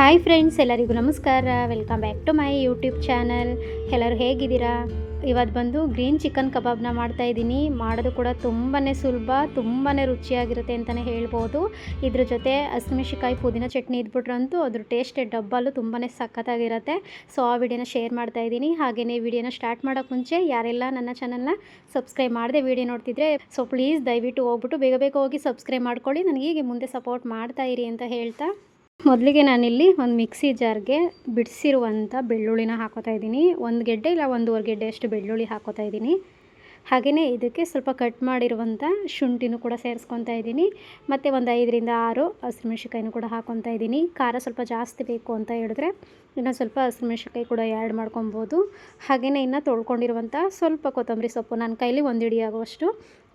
Hi friends, ಎಲ್ಲರಿಗೂ ನಮಸ್ಕಾರ. Welcome back to my YouTube channel ಎಲ್ಲರೂ ಹೇಗಿದ್ದೀರಾ? ಇವತ್ತು ಬಂದು ಗ್ರೀನ್ ಚಿಕನ್ ಕಬಾಬ್ನ ಮಾಡ್ತಾ ಇದ್ದೀನಿ. ಮಾಡೋದು ಕೂಡ ತುಂಬಾ ಸುಲಭ ತುಂಬಾ ರುಚಿಯಾಗಿರುತ್ತೆ ಅಂತಲೇ ಹೇಳ್ಬೋದು. ಇದ್ರ ಜೊತೆ ಹಸಿಮೆಣ್ಸಿಕಾಯಿ ಪುದೀನ ಚಟ್ನಿ ಇದ್ಬಿಟ್ರಂತೂ ಅದ್ರ ಟೇಸ್ಟ್ ಡಬ್ಬಲ್ಲೂ ತುಂಬಾ ಸಖತ್ತಾಗಿರುತ್ತೆ. ಸೊ ಆ ವಿಡಿಯೋನ ಶೇರ್ ಮಾಡ್ತಾ ಇದ್ದೀನಿ. ಹಾಗೆಯೇ ವಿಡಿಯೋನ ಸ್ಟಾರ್ಟ್ ಮಾಡೋಕ್ಕೆ ಮುಂಚೆ ಯಾರೆಲ್ಲ ನನ್ನ ಚಾನಲ್ನ ಸಬ್ಸ್ಕ್ರೈಬ್ ಮಾಡಿದೆ ವಿಡಿಯೋ ನೋಡ್ತಿದ್ರೆ ಸೊ ಪ್ಲೀಸ್ ದಯವಿಟ್ಟು ಹೋಗ್ಬಿಟ್ಟು ಬೇಗ ಬೇಗ ಹೋಗಿ ಸಬ್ಸ್ಕ್ರೈಬ್ ಮಾಡ್ಕೊಳ್ಳಿ. ನನಗೆ ಹೀಗೆ ಮುಂದೆ ಸಪೋರ್ಟ್ ಮಾಡ್ತಾ ಇರಿ ಅಂತ ಹೇಳ್ತಾ. ಮೊದಲಿಗೆ ನಾನಿಲ್ಲಿ ಒಂದು ಮಿಕ್ಸಿ ಜಾರ್ಗೆ ಬಿಡಿಸಿರುವಂಥ ಬೆಳ್ಳುಳ್ಳಿನ ಹಾಕೋತಾ ಇದ್ದೀನಿ. ಒಂದು ಗೆಡ್ಡೆ ಇಲ್ಲ, ಒಂದೂವರೆ ಗೆಡ್ಡೆ ಅಷ್ಟು ಬೆಳ್ಳುಳ್ಳಿ ಹಾಕೋತಾ ಇದ್ದೀನಿ. ಹಾಗೆಯೇ ಇದಕ್ಕೆ ಸ್ವಲ್ಪ ಕಟ್ ಮಾಡಿರುವಂಥ ಶುಂಠಿನೂ ಕೂಡ ಸೇರಿಸ್ಕೊತಾ ಇದ್ದೀನಿ. ಮತ್ತು ಒಂದು ಐದರಿಂದ ಆರು ಹಸಿಮೆಣ್ಸಿಕಾಯಿನೂ ಕೂಡ ಹಾಕೊತಾ ಇದ್ದೀನಿ. ಖಾರ ಸ್ವಲ್ಪ ಜಾಸ್ತಿ ಬೇಕು ಅಂತ ಹೇಳಿದ್ರೆ ಇನ್ನು ಸ್ವಲ್ಪ ಹಸಿಮೆಣ್ಸಿಕಾಯಿ ಕೂಡ ಆ್ಯಡ್ ಮಾಡ್ಕೊಬೋದು. ಹಾಗೆಯೇ ಇನ್ನು ತೊಳ್ಕೊಂಡಿರುವಂಥ ಸ್ವಲ್ಪ ಕೊತ್ತಂಬರಿ ಸೊಪ್ಪು. ನನ್ನ ಕೈಲಿ ಒಂದು ಹಿಡಿ ಆಗುವಷ್ಟು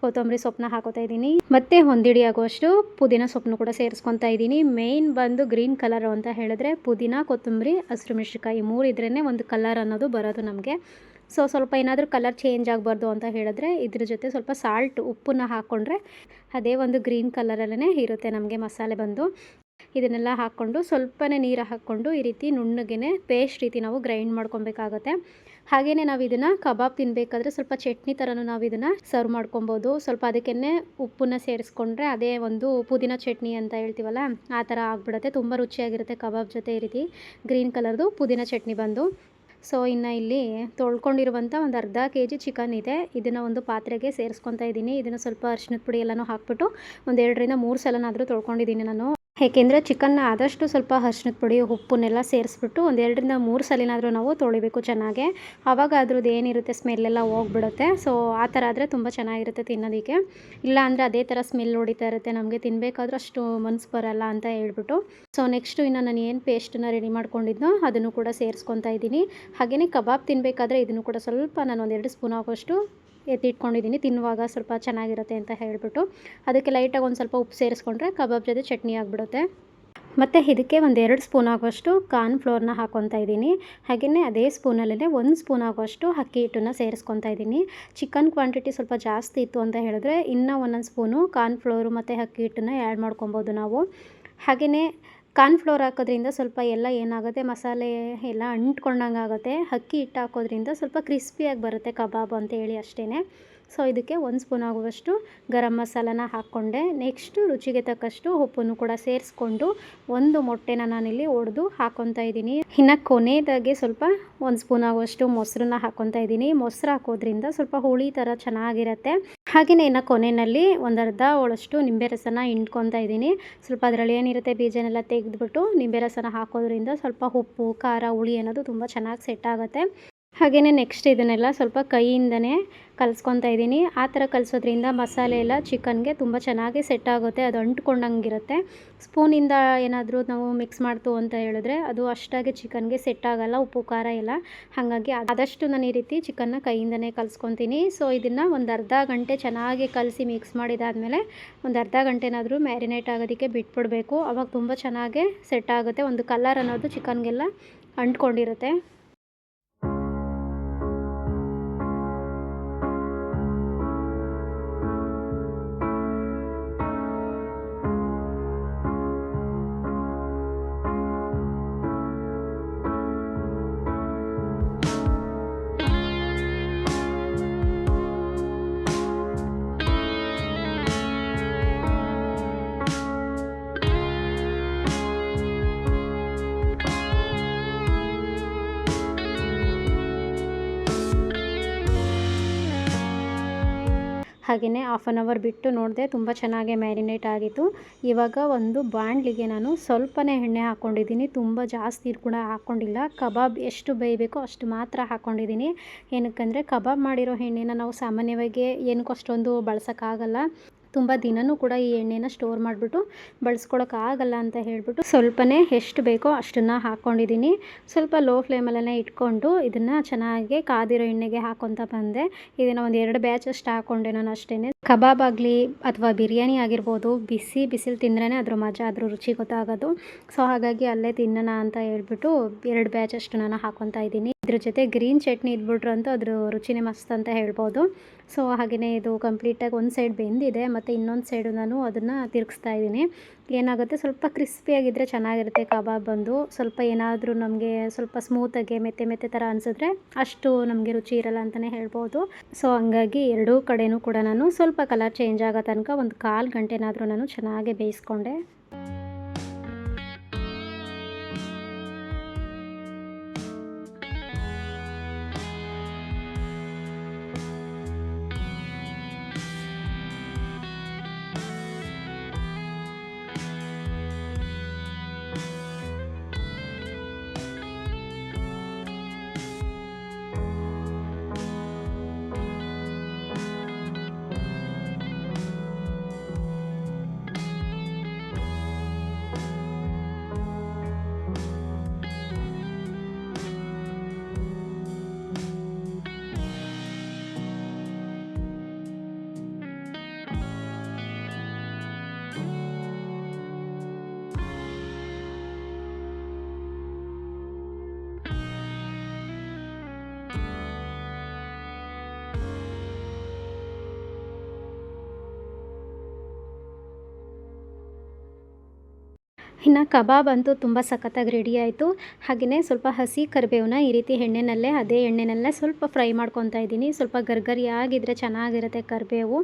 ಕೊತ್ತಂಬರಿ ಸೊಪ್ಪನ್ನ ಹಾಕೋತಾ ಇದ್ದೀನಿ. ಮತ್ತು ಹೊಂದಿಡಿ ಆಗುವಷ್ಟು ಪುದೀನ ಸೊಪ್ಪನ್ನು ಕೂಡ ಸೇರಿಸ್ಕೊತಾ ಇದ್ದೀನಿ. ಮೇಯ್ನ್ ಬಂದು ಗ್ರೀನ್ ಕಲರ್ ಅಂತ ಹೇಳಿದ್ರೆ ಪುದೀನ, ಕೊತ್ತಂಬರಿ, ಹಸಿರು ಮೆಣಸಿಕಾಯಿ ಮೂರು ಇದ್ರೇ ಒಂದು ಕಲರ್ ಅನ್ನೋದು ಬರೋದು ನಮಗೆ. ಸೊ ಸ್ವಲ್ಪ ಏನಾದರೂ ಕಲರ್ ಚೇಂಜ್ ಆಗಬಾರ್ದು ಅಂತ ಹೇಳಿದ್ರೆ ಇದ್ರ ಜೊತೆ ಸ್ವಲ್ಪ ಸಾಲ್ಟ್ ಉಪ್ಪನ್ನ ಹಾಕ್ಕೊಂಡ್ರೆ ಅದೇ ಒಂದು ಗ್ರೀನ್ ಕಲರಲ್ಲೇ ಇರುತ್ತೆ ನಮಗೆ ಮಸಾಲೆ ಬಂದು. ಇದನ್ನೆಲ್ಲ ಹಾಕ್ಕೊಂಡು ಸ್ವಲ್ಪನೇ ನೀರು ಹಾಕ್ಕೊಂಡು ಈ ರೀತಿ ನುಣ್ಣಗೆ ಪೇಸ್ಟ್ ರೀತಿ ನಾವು ಗ್ರೈಂಡ್ ಮಾಡ್ಕೊಬೇಕಾಗತ್ತೆ. ಹಾಗೆಯೇ ನಾವು ಇದನ್ನು ಕಬಾಬ್ ತಿನ್ನಬೇಕಾದ್ರೆ ಸ್ವಲ್ಪ ಚಟ್ನಿ ಥರನೂ ನಾವು ಇದನ್ನು ಸರ್ವ್ ಮಾಡ್ಕೊಬೋದು. ಸ್ವಲ್ಪ ಅದಕ್ಕೇ ಉಪ್ಪನ್ನ ಸೇರಿಸ್ಕೊಂಡ್ರೆ ಅದೇ ಒಂದು ಪುದೀನ ಚಟ್ನಿ ಅಂತ ಹೇಳ್ತೀವಲ್ಲ, ಆ ಥರ ಆಗ್ಬಿಡುತ್ತೆ. ತುಂಬ ರುಚಿಯಾಗಿರುತ್ತೆ ಕಬಾಬ್ ಜೊತೆ ಈ ರೀತಿ ಗ್ರೀನ್ ಕಲರ್ದು ಪುದೀನ ಚಟ್ನಿ ಬಂದು. ಸೊ, ಇನ್ನು ಇಲ್ಲಿ ತೊಳ್ಕೊಂಡಿರುವಂಥ ಒಂದು ಅರ್ಧ ಕೆ ಜಿ ಚಿಕನ್ ಇದೆ. ಇದನ್ನು ಒಂದು ಪಾತ್ರೆಗೆ ಸೇರಿಸ್ಕೊತಾ ಇದ್ದೀನಿ ಇದನ್ನು ಸ್ವಲ್ಪ ಅರ್ಶಿನದ ಪುಡಿ ಎಲ್ಲನೂ ಹಾಕ್ಬಿಟ್ಟು ಒಂದು ಎರಡರಿಂದ ಮೂರು ಸಲನಾದರೂ ತೊಳ್ಕೊಂಡಿದ್ದೀನಿ ನಾನು. ಏಕೆಂದರೆ ಚಿಕನ್ನ ಆದಷ್ಟು ಸ್ವಲ್ಪ ಅರ್ಶಿನದ ಪುಡಿ, ಉಪ್ಪನ್ನೆಲ್ಲ ಸೇರಿಸ್ಬಿಟ್ಟು ಒಂದು ಎರಡರಿಂದ ಮೂರು ಸಲಿನಾದರೂ ನಾವು ತೊಳಿಬೇಕು ಚೆನ್ನಾಗೆ. ಆವಾಗ ಅದ್ರದ್ದು ಏನಿರುತ್ತೆ ಸ್ಮೆಲ್ಲೆಲ್ಲ ಹೋಗ್ಬಿಡುತ್ತೆ. ಸೊ ಆ ಥರ ಆದರೆ ತುಂಬ ಚೆನ್ನಾಗಿರುತ್ತೆ ತಿನ್ನೋದಕ್ಕೆ. ಇಲ್ಲ ಅಂದರೆ ಅದೇ ಥರ ಸ್ಮೆಲ್ ಹೊಡಿತಾ ಇರುತ್ತೆ. ನಮಗೆ ತಿನ್ನಬೇಕಾದ್ರೂ ಅಷ್ಟು ಮನ್ಸು ಬರಲ್ಲ ಅಂತ ಹೇಳ್ಬಿಟ್ಟು. ಸೊ ನೆಕ್ಸ್ಟು ಇನ್ನು ನಾನು ಏನು ಪೇಸ್ಟನ್ನ ರೆಡಿ ಮಾಡ್ಕೊಂಡಿದ್ನೋ ಅದನ್ನು ಕೂಡ ಸೇರಿಸ್ಕೊತಾ ಇದ್ದೀನಿ. ಹಾಗೆಯೇ ಕಬಾಬ್ ತಿನ್ನಬೇಕಾದ್ರೆ ಇದನ್ನು ಕೂಡ ಸ್ವಲ್ಪ ನಾನು ಒಂದೆರಡು ಸ್ಪೂನ್ ಆಗೋಷ್ಟು ಎತ್ತಿಟ್ಕೊಂಡಿದ್ದೀನಿ. ತಿನ್ನುವಾಗ ಸ್ವಲ್ಪ ಚೆನ್ನಾಗಿರುತ್ತೆ ಅಂತ ಹೇಳಿಬಿಟ್ಟು ಅದಕ್ಕೆ ಲೈಟಾಗಿ ಒಂದು ಸ್ವಲ್ಪ ಉಪ್ಪು ಸೇರಿಸ್ಕೊಂಡ್ರೆ ಕಬಾಬ್ ಜೊತೆ ಚಟ್ನಿ ಆಗಿಬಿಡುತ್ತೆ. ಮತ್ತು ಇದಕ್ಕೆ ಒಂದು ಎರಡು ಸ್ಪೂನ್ ಆಗುವಷ್ಟು ಕಾರ್ನ್ ಫ್ಲೋರ್ನ ಹಾಕ್ಕೊತಾ ಇದ್ದೀನಿ. ಹಾಗೆಯೇ ಅದೇ ಸ್ಪೂನಲ್ಲೇ ಒಂದು ಸ್ಪೂನ್ ಆಗುವಷ್ಟು ಅಕ್ಕಿ ಹಿಟ್ಟನ್ನು ಸೇರಿಸ್ಕೊತಾ ಇದ್ದೀನಿ. ಚಿಕನ್ ಕ್ವಾಂಟಿಟಿ ಸ್ವಲ್ಪ ಜಾಸ್ತಿ ಇತ್ತು ಅಂತ ಹೇಳಿದ್ರೆ ಇನ್ನೂ ಒಂದೊಂದು ಸ್ಪೂನು ಕಾರ್ನ್ ಫ್ಲೋರು ಮತ್ತು ಅಕ್ಕಿ ಹಿಟ್ಟನ್ನು ಆ್ಯಡ್ ಮಾಡ್ಕೊಬೋದು ನಾವು. ಹಾಗೆಯೇ ಕಾರ್ನ್ಫ್ಲೋರ್ ಹಾಕೋದ್ರಿಂದ ಸ್ವಲ್ಪ ಎಲ್ಲ ಏನಾಗುತ್ತೆ? ಮಸಾಲೆ ಎಲ್ಲ ಅಂಟ್ಕೊಂಡಂಗೆ ಆಗುತ್ತೆ ಅಕ್ಕಿ ಹಿಟ್ಟು ಹಾಕೋದ್ರಿಂದ ಸ್ವಲ್ಪ ಕ್ರಿಸ್ಪಿಯಾಗಿ ಬರುತ್ತೆ ಕಬಾಬ್ ಅಂತ ಹೇಳಿ ಅಷ್ಟೇ ಸೊ ಇದಕ್ಕೆ ಒಂದು ಸ್ಪೂನ್ ಆಗುವಷ್ಟು ಗರಂ ಮಸಾಲನ ಹಾಕ್ಕೊಂಡೆ. ನೆಕ್ಸ್ಟು ರುಚಿಗೆ ತಕ್ಕಷ್ಟು ಉಪ್ಪನ್ನು ಕೂಡ ಸೇರಿಸ್ಕೊಂಡು ಒಂದು ಮೊಟ್ಟೆನ ನಾನಿಲ್ಲಿ ಒಡೆದು ಹಾಕ್ಕೊತಾ ಇದ್ದೀನಿ. ಇನ್ನು ಕೊನೆಯದಾಗಿ ಸ್ವಲ್ಪ ಒಂದು ಸ್ಪೂನ್ ಆಗುವಷ್ಟು ಮೊಸರನ್ನ ಹಾಕ್ಕೊತಾ ಇದ್ದೀನಿ. ಮೊಸರು ಹಾಕೋದ್ರಿಂದ ಸ್ವಲ್ಪ ಹುಳಿ ಥರ ಚೆನ್ನಾಗಿರುತ್ತೆ. ಹಾಗೆಯೇ ಇನ್ನು ಕೊನೆಯಲ್ಲಿ ಒಂದು ಅರ್ಧ ಒಳಷ್ಟು ನಿಂಬೆ ರಸನ ಹಿಂಡ್ಕೊತಾ ಇದ್ದೀನಿ. ಸ್ವಲ್ಪ ಅದರಲ್ಲಿ ಏನಿರುತ್ತೆ ಬೀಜನೆಲ್ಲ ತೆಗೆದುಬಿಟ್ಟು ನಿಂಬೆ ರಸನ ಹಾಕೋದ್ರಿಂದ ಸ್ವಲ್ಪ ಉಪ್ಪು, ಖಾರ, ಹುಳಿ ಅನ್ನೋದು ತುಂಬ ಚೆನ್ನಾಗಿ ಸೆಟ್ ಆಗುತ್ತೆ. ಹಾಗೆಯೇ ನೆಕ್ಸ್ಟ್ ಇದನ್ನೆಲ್ಲ ಸ್ವಲ್ಪ ಕೈಯಿಂದನೇ ಕಲಿಸ್ಕೊತಾ ಇದ್ದೀನಿ. ಆ ಥರ ಕಲಿಸೋದ್ರಿಂದ ಮಸಾಲೆ ಎಲ್ಲ ಚಿಕನ್ಗೆ ತುಂಬ ಚೆನ್ನಾಗಿ ಸೆಟ್ ಆಗುತ್ತೆ. ಅದು ಅಂಟ್ಕೊಂಡಂಗಿರುತ್ತೆ. ಸ್ಪೂನಿಂದ ಏನಾದರೂ ನಾವು ಮಿಕ್ಸ್ ಮಾಡ್ತು ಅಂತ ಹೇಳಿದ್ರೆ ಅದು ಅಷ್ಟಾಗಿ ಚಿಕನ್ಗೆ ಸೆಟ್ ಆಗಲ್ಲ, ಉಪ್ಪು, ಖಾರ ಎಲ್ಲ. ಹಾಗಾಗಿ ಆದಷ್ಟು ನಾನು ಈ ರೀತಿ ಚಿಕನ್ನ ಕೈಯಿಂದನೇ ಕಲಿಸ್ಕೊತೀನಿ. ಸೊ ಇದನ್ನು ಒಂದು ಅರ್ಧ ಗಂಟೆ ಚೆನ್ನಾಗಿ ಕಲಸಿ ಮಿಕ್ಸ್ ಮಾಡಿದಾದಮೇಲೆ ಒಂದು ಅರ್ಧ ಗಂಟೆನಾದರೂ ಮ್ಯಾರಿನೇಟ್ ಆಗೋದಕ್ಕೆ ಬಿಟ್ಬಿಡಬೇಕು. ಅವಾಗ ತುಂಬ ಚೆನ್ನಾಗಿ ಸೆಟ್ ಆಗುತ್ತೆ. ಒಂದು ಕಲರ್ ಅನ್ನೋದು ಚಿಕನ್ಗೆಲ್ಲ ಅಂಟ್ಕೊಂಡಿರುತ್ತೆ. ಹಾಗೆಯೇ ಹಾಫ್ ಆನ್ ಅವರ್ ಬಿಟ್ಟು ನೋಡಿದೆ ತುಂಬ ಚೆನ್ನಾಗಿ ಮ್ಯಾರಿನೇಟ್ ಆಗಿತ್ತು. ಇವಾಗ ಒಂದು ಬಾಣಲಿಗೆ ನಾನು ಸ್ವಲ್ಪನೇ ಎಣ್ಣೆ ಹಾಕ್ಕೊಂಡಿದ್ದೀನಿ. ತುಂಬ ಜಾಸ್ತಿ ಕೂಡ ಹಾಕ್ಕೊಂಡಿಲ್ಲ. ಕಬಾಬ್ ಎಷ್ಟು ಬೇಯಬೇಕೋ ಅಷ್ಟು ಮಾತ್ರ ಹಾಕ್ಕೊಂಡಿದ್ದೀನಿ. ಏನಕ್ಕಂದರೆ ಕಬಾಬ್ ಮಾಡಿರೋ ಎಣ್ಣೆನ ನಾವು ಸಾಮಾನ್ಯವಾಗಿ ಏನಕ್ಕೂ ಅಷ್ಟೊಂದು ಬಳಸೋಕ್ಕಾಗಲ್ಲ. ತುಂಬ ದಿನವೂ ಕೂಡ ಈ ಎಣ್ಣೆನ ಸ್ಟೋರ್ ಮಾಡಿಬಿಟ್ಟು ಬಳಸ್ಕೊಳಕ್ಕಾಗಲ್ಲ ಅಂತ ಹೇಳಿಬಿಟ್ಟು ಸ್ವಲ್ಪನೇ ಎಷ್ಟು ಬೇಕೋ ಅಷ್ಟನ್ನು ಹಾಕ್ಕೊಂಡಿದ್ದೀನಿ ಸ್ವಲ್ಪ ಲೋ ಫ್ಲೇಮಲ್ಲೇ ಇಟ್ಕೊಂಡು ಇದನ್ನು ಚೆನ್ನಾಗಿ ಕಾದಿರೋ ಎಣ್ಣೆಗೆ ಹಾಕ್ಕೊತ ಬಂದೆ. ಇದನ್ನು ಒಂದು ಎರಡು ಬ್ಯಾಚ್ ಅಷ್ಟು ಹಾಕ್ಕೊಂಡೆ ನಾನು ಅಷ್ಟೇ ಕಬಾಬ್ ಆಗಲಿ ಅಥವಾ ಬಿರಿಯಾನಿ ಆಗಿರ್ಬೋದು, ಬಿಸಿ ಬಿಸಿಲು ತಿಂದ್ರೇ ಅದ್ರ ಮಜಾ, ಅದ್ರ ರುಚಿ ಗೊತ್ತಾಗೋದು. ಸೊ ಹಾಗಾಗಿ ಅಲ್ಲೇ ತಿನ್ನೋಣ ಅಂತ ಹೇಳ್ಬಿಟ್ಟು ಎರಡು ಬ್ಯಾಚ್ ಅಷ್ಟು ನಾನು ಹಾಕ್ಕೊತಾ ಇದ್ದೀನಿ. ಇದ್ರ ಜೊತೆ ಗ್ರೀನ್ ಚಟ್ನಿ ಇದ್ಬಿಟ್ರು ಅಂತೂ ಅದ್ರ ರುಚಿನೇ ಮಸ್ತ್ ಅಂತ ಹೇಳ್ಬೋದು. ಸೊ ಹಾಗೆಯೇ ಇದು ಕಂಪ್ಲೀಟಾಗಿ ಒಂದು ಸೈಡ್ ಬೆಂದಿದೆ, ಮತ್ತು ಇನ್ನೊಂದು ಸೈಡು ನಾನು ಅದನ್ನು ತಿರುಗಿಸ್ತಾ ಇದ್ದೀನಿ. ಏನಾಗುತ್ತೆ, ಸ್ವಲ್ಪ ಕ್ರಿಸ್ಪಿಯಾಗಿದ್ದರೆ ಚೆನ್ನಾಗಿರುತ್ತೆ ಕಬಾಬ್ ಬಂದು. ಸ್ವಲ್ಪ ಏನಾದರೂ ನಮಗೆ ಸ್ವಲ್ಪ ಸ್ಮೂತಾಗಿ ಮೆತ್ತೆ ಮೆತ್ತೆ ಥರ ಅನಿಸಿದ್ರೆ ಅಷ್ಟು ನಮಗೆ ರುಚಿ ಇರಲ್ಲ ಅಂತಲೇ ಹೇಳ್ಬೋದು. ಸೊ ಹಂಗಾಗಿ ಎರಡೂ ಕಡೆಯೂ ಕೂಡ ನಾನು ಸ್ವಲ್ಪ ಕಲರ್ ಚೇಂಜ್ ಆಗೋ ತನಕ ಒಂದು ಕಾಲು ಗಂಟೆನಾದರೂ ನಾನು ಚೆನ್ನಾಗಿ ಬೇಯಿಸ್ಕೊಂಡೆ. ಇನ್ನು ಕಬಾಬ್ ಅಂತೂ ತುಂಬ ಸಖತ್ತಾಗಿ ರೆಡಿ ಆಯಿತು. ಹಾಗೆಯೇ ಸ್ವಲ್ಪ ಹಸಿ ಕರಿಬೇವನ್ನ ಈ ರೀತಿ ಎಣ್ಣೆನಲ್ಲೇ, ಅದೇ ಎಣ್ಣೆನಲ್ಲೇ ಸ್ವಲ್ಪ ಫ್ರೈ ಮಾಡ್ಕೊತಾ ಇದ್ದೀನಿ. ಸ್ವಲ್ಪ ಗರ್ಗರಿಯಾಗಿದ್ದರೆ ಚೆನ್ನಾಗಿರುತ್ತೆ ಕರಿಬೇವು.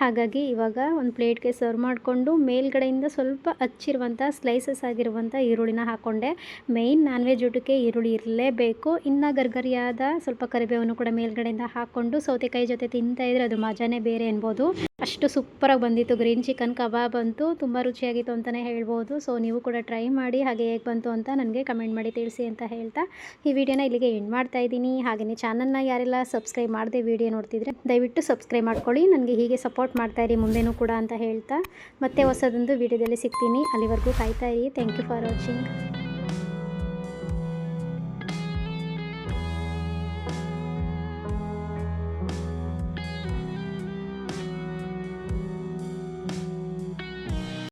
ಹಾಗಾಗಿ ಇವಾಗ ಒಂದು ಪ್ಲೇಟ್ಗೆ ಸರ್ವ್ ಮಾಡಿಕೊಂಡು ಮೇಲ್ಗಡೆಯಿಂದ ಸ್ವಲ್ಪ ಹಚ್ಚಿರುವಂಥ ಸ್ಲೈಸಸ್ ಆಗಿರುವಂಥ ಈರುಳ್ಳಿನ ಹಾಕ್ಕೊಂಡೆ ಮೇಯ್ನ್ ನಾನ್ ವೆಜ್ ಊಟಕ್ಕೆ ಈರುಳ್ಳಿ ಇರಲೇಬೇಕು. ಇನ್ನು ಗರ್ಗರಿಯಾದ ಸ್ವಲ್ಪ ಕರಿಬೇವನ್ನು ಕೂಡ ಮೇಲ್ಗಡೆಯಿಂದ ಹಾಕ್ಕೊಂಡು ಸೌತೆಕಾಯಿ ಜೊತೆ ತಿಂತಾ ಇದ್ರೆ ಅದು ಮಜಾನೇ ಬೇರೆ ಅನ್ಬೋದು. ಅಷ್ಟು ಸೂಪರಾಗಿ ಬಂದಿತ್ತು. ಗ್ರೀನ್ ಚಿಕನ್ ಕಬಾಬ್ ಅಂತು ತುಂಬ ರುಚಿಯಾಗಿತ್ತು ಅಂತಲೇ ಹೇಳ್ಬೋದು. ಸೊ ನೀವು ಕೂಡ ಟ್ರೈ ಮಾಡಿ ಹಾಗೆ ಹೇಗೆ ಬಂತು ಅಂತ ನನಗೆ ಕಮೆಂಟ್ ಮಾಡಿ ತಿಳಿಸಿ ಅಂತ ಹೇಳ್ತಾ ಈ ವಿಡಿಯೋನ ಇಲ್ಲಿಗೆ ಎಂಡ್ ಮಾಡ್ತಾ ಇದ್ದೀನಿ. ಹಾಗೆಯೇ ಚಾನಲ್ನ ಯಾರೆಲ್ಲ ಸಬ್ಸ್ಕ್ರೈಬ್ ಮಾಡದೆ ವಿಡಿಯೋ ನೋಡ್ತಿದ್ರೆ ದಯವಿಟ್ಟು ಸಬ್ಸ್ಕ್ರೈಬ್ ಮಾಡ್ಕೊಳ್ಳಿ. ನನಗೆ ಹೀಗೆ ಸಪೋರ್ಟ್ ಮಾಡ್ತಾ ಇರಿ, ಮುಂದೆನೂ ಕೂಡ ಅಂತ ಹೇಳ್ತಾ ಮತ್ತೆ ಹೊಸದೊಂದು ವಿಡಿಯೋದಲ್ಲಿ ಸಿಗ್ತೀನಿ. ಅಲ್ಲಿವರೆಗೂ ಕಾಯ್ತಾ ಇರಿ. Thank you for watching